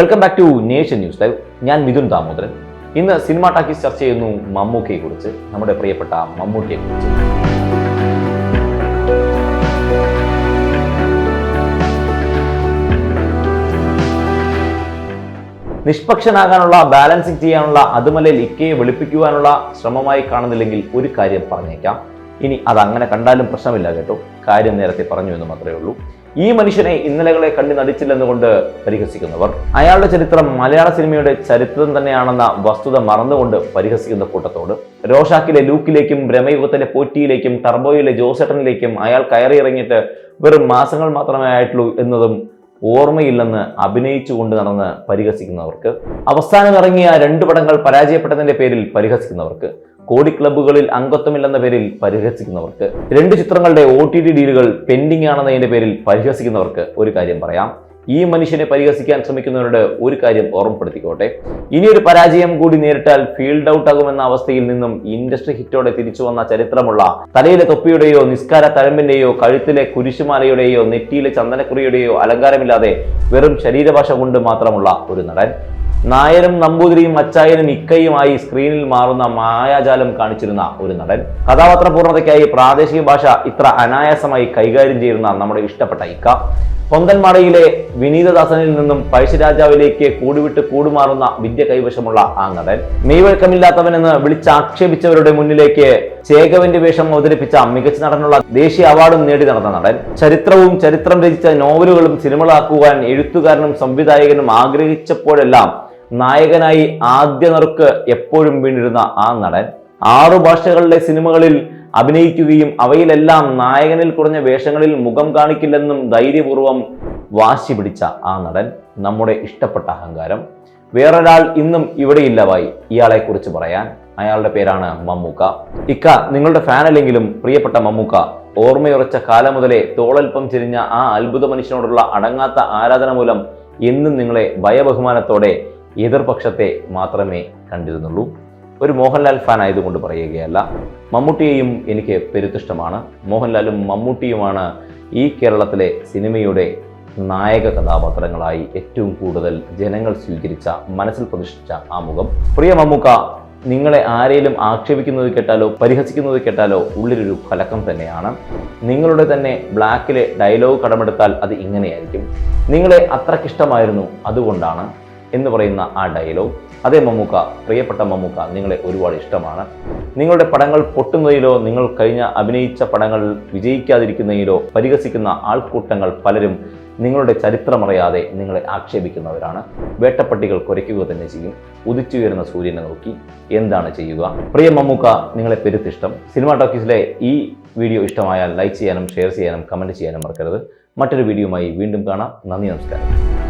Welcome back to nation news live ഞാൻ മിഥുൻ ദാമോദരൻ. ഇന്ന് cinema talkies ചർച്ച ചെയ്യുന്നു മമ്മൂക്കയെ കുറിച്ച് നമ്മുടെ പ്രിയപ്പെട്ട മമ്മൂട്ടിയെ കുറിച്ച് നിഷ്പക്ഷനാകാനുള്ള ബാലൻസിങ് ചെയ്യാനുള്ള അതുമല്ലെ ഇക്കയെ വെളുപ്പിക്കുവാനുള്ള ശ്രമമായി കാണുന്നില്ലെങ്കിൽ ഒരു കാര്യം പറഞ്ഞേക്കാം. ഇനി അത് അങ്ങനെ കണ്ടാലും പ്രശ്നമില്ല കേട്ടോ. കാര്യം നേരത്തെ പറഞ്ഞു എന്ന് മാത്രമേ ഉള്ളൂ. ഈ മനുഷ്യനെ ഇന്നലകളെ കണ്ടു നടിച്ചില്ലെന്നുകൊണ്ട് പരിഹസിക്കുന്നവർ. അയാളുടെ ചരിത്രം മലയാള സിനിമയുടെ ചരിത്രം തന്നെയാണെന്ന വസ്തുത മറന്നുകൊണ്ട് പരിഹസിക്കുന്ന കൂട്ടത്തോട്. രോഷാക്കിലെ ലൂക്കിലേക്കും ബ്രഹ്മയുഗത്തിലെ പോറ്റിയിലേക്കും ടർബോയിലെ ജോസേട്ടനിലേക്കും അയാൾ കയറിയിറങ്ങിയിട്ട് വെറും മാസങ്ങൾ മാത്രമേ ആയിട്ടുള്ളൂ എന്നതും ഓർമ്മയില്ലെന്ന് അഭിനയിച്ചുകൊണ്ട് നടന്ന് പരിഹസിക്കുന്നവർക്ക്. അവസാനം ഇറങ്ങിയ രണ്ട് പടങ്ങൾ പരാജയപ്പെട്ടതിന്റെ പേരിൽ പരിഹസിക്കുന്നവർക്ക്. കോടി ക്ലബ്ബുകളിൽ അംഗത്വമില്ലെന്ന പേരിൽ പരിഹസിക്കുന്നവർക്ക് രണ്ട് ചിത്രങ്ങളുടെ ഒ ടി ടി ഡീലുകൾ പെൻഡിംഗ് ആണെന്നതിന്റെ പേരിൽ പരിഹസിക്കുന്നവർക്ക് ഒരു കാര്യം പറയാം. ഈ മനുഷ്യനെ പരിഹസിക്കാൻ ശ്രമിക്കുന്നവരുടെ ഒരു കാര്യം ഓർമ്മപ്പെടുത്തിക്കോട്ടെ. ഇനിയൊരു പരാജയം കൂടി നേരിട്ടാൽ ഫീൽഡ് ഔട്ട് ആകുമെന്ന അവസ്ഥയിൽ നിന്നും ഇൻഡസ്ട്രി ഹിറ്റോടെ തിരിച്ചു വന്ന ചരിത്രമുള്ള തലയിലെ തൊപ്പിയുടെയോ നിസ്കാര തഴമ്പിന്റെയോ കഴുത്തിലെ കുരിശുമാലയുടെയോ നെറ്റിയിലെ ചന്ദനക്കുറിയുടെയോ അലങ്കാരമില്ലാതെ വെറും ശരീരഭാഷ കൊണ്ട് മാത്രമുള്ള ഒരു നടൻ. നായരും നമ്പൂതിരിയും അച്ചായനും ഇക്കയുമായി സ്ക്രീനിൽ മാറുന്ന മായാജാലം കാണിച്ചിരുന്ന ഒരു നടൻ. കഥാപാത്ര പൂർണതയ്ക്കായി പ്രാദേശിക ഭാഷ ഇത്ര അനായാസമായി കൈകാര്യം ചെയ്യുന്ന നമ്മുടെ ഇഷ്ടപ്പെട്ട ഇക്ക. പൊന്തൻമാടയിലെ വിനീതദാസനിൽ നിന്നും പഴശ്ശിരാജാവിലേക്ക് കൂടുവിട്ട് കൂടുമാറുന്ന വിദ്യ കൈവശമുള്ള ആ നടൻ. മെയ്വഴക്കമില്ലാത്തവനെന്ന് വിളിച്ചാക്ഷേപിച്ചവരുടെ മുന്നിലേക്ക് ചേകവന്റെ വേഷം അവതരിപ്പിച്ച മികച്ച നടനുള്ള ദേശീയ അവാർഡും നേടി നടന്ന നടൻ. ചരിത്രവും ചരിത്രം രചിച്ച നോവലുകളും സിനിമകളാക്കുവാൻ എഴുത്തുകാരനും സംവിധായകനും ആഗ്രഹിച്ചപ്പോഴെല്ലാം നായകനായി ആദ്യ നറുക്ക് എപ്പോഴും വീണിരുന്ന ആ നടൻ. ആറു ഭാഷകളിലെ സിനിമകളിൽ അഭിനയിക്കുകയും അവയിലെല്ലാം നായകനിൽ കുറഞ്ഞ വേഷങ്ങളിൽ മുഖം കാണിക്കില്ലെന്നും ധൈര്യപൂർവം വാശി പിടിച്ച ആ നടൻ നമ്മുടെ ഇഷ്ടപ്പെട്ട അഹങ്കാരം. വേറൊരാൾ ഇന്നും ഇവിടെയില്ല വായി. ഇയാളെ കുറിച്ച് പറയാൻ അയാളുടെ പേരാണ് മമ്മൂക്ക. ഇക്ക നിങ്ങളുടെ ഫാൻ അല്ലെങ്കിലും പ്രിയപ്പെട്ട മമ്മൂക്ക ഓർമ്മയുറച്ച കാലം മുതലേ തോളൽപ്പം ചെരിഞ്ഞ ആ അത്ഭുത മനുഷ്യനോടുള്ള അടങ്ങാത്ത ആരാധന മൂലം എന്നും നിങ്ങളെ ഭയബഹുമാനത്തോടെ എതിർപക്ഷത്തെ മാത്രമേ കണ്ടിരുന്നുള്ളൂ. ഒരു മോഹൻലാൽ ഫാൻ ആയതുകൊണ്ട് പറയുകയല്ല മമ്മൂട്ടിയെയും എനിക്ക് പെരുത്തിഷ്ടമാണ്. മോഹൻലാലും മമ്മൂട്ടിയുമാണ് ഈ കേരളത്തിലെ സിനിമയുടെ നായക കഥാപാത്രങ്ങളായി ഏറ്റവും കൂടുതൽ ജനങ്ങൾ സ്വീകരിച്ച മനസ്സിൽ പ്രതിഷ്ഠിച്ച ആ മുഖം. പ്രിയ മമ്മൂക്ക നിങ്ങളെ ആരെയും ആക്ഷേപിക്കുന്നത് കേട്ടാലോ പരിഹസിക്കുന്നത് കേട്ടാലോ ഉള്ളിലൊരു ഫലക്കം തന്നെയാണ്. നിങ്ങളുടെ തന്നെ ബ്ലാക്കിലെ ഡയലോഗ് കടമെടുത്താൽ അത് ഇങ്ങനെയായിരിക്കും. നിങ്ങളെ അത്രക്കിഷ്ടമായിരുന്നു അതുകൊണ്ടാണ് എന്ന് പറയുന്ന ആ ഡയലോഗ് അതേ മമ്മൂക്ക പ്രിയപ്പെട്ട മമ്മൂക്ക നിങ്ങളെ ഒരുപാട് ഇഷ്ടമാണ്. നിങ്ങളുടെ പടങ്ങൾ പൊട്ടുന്നതിലോ നിങ്ങൾ കഴിഞ്ഞ അഭിനയിച്ച പടങ്ങൾ വിജയിക്കാതിരിക്കുന്നതിലോ പരിഹസിക്കുന്ന ആൾക്കൂട്ടങ്ങൾ പലരും നിങ്ങളുടെ ചരിത്രമറിയാതെ നിങ്ങളെ ആക്ഷേപിക്കുന്നവരാണ്. വേട്ടപ്പട്ടികൾ കുരയ്ക്കുക തന്നെ ചെയ്യും. ഉദിച്ചുയരുന്ന സൂര്യനെ നോക്കി എന്താണ് ചെയ്യുക? പ്രിയ മമ്മൂക്ക നിങ്ങളെ പെരുത്തിഷ്ടം. സിനിമ ടോക്കീസിലെ ഈ വീഡിയോ ഇഷ്ടമായാൽ ലൈക്ക് ചെയ്യാനും ഷെയർ ചെയ്യാനും കമന്റ് ചെയ്യാനും മറക്കരുത്. മറ്റൊരു വീഡിയോയുമായി വീണ്ടും കാണാം. നന്ദി നമസ്കാരം.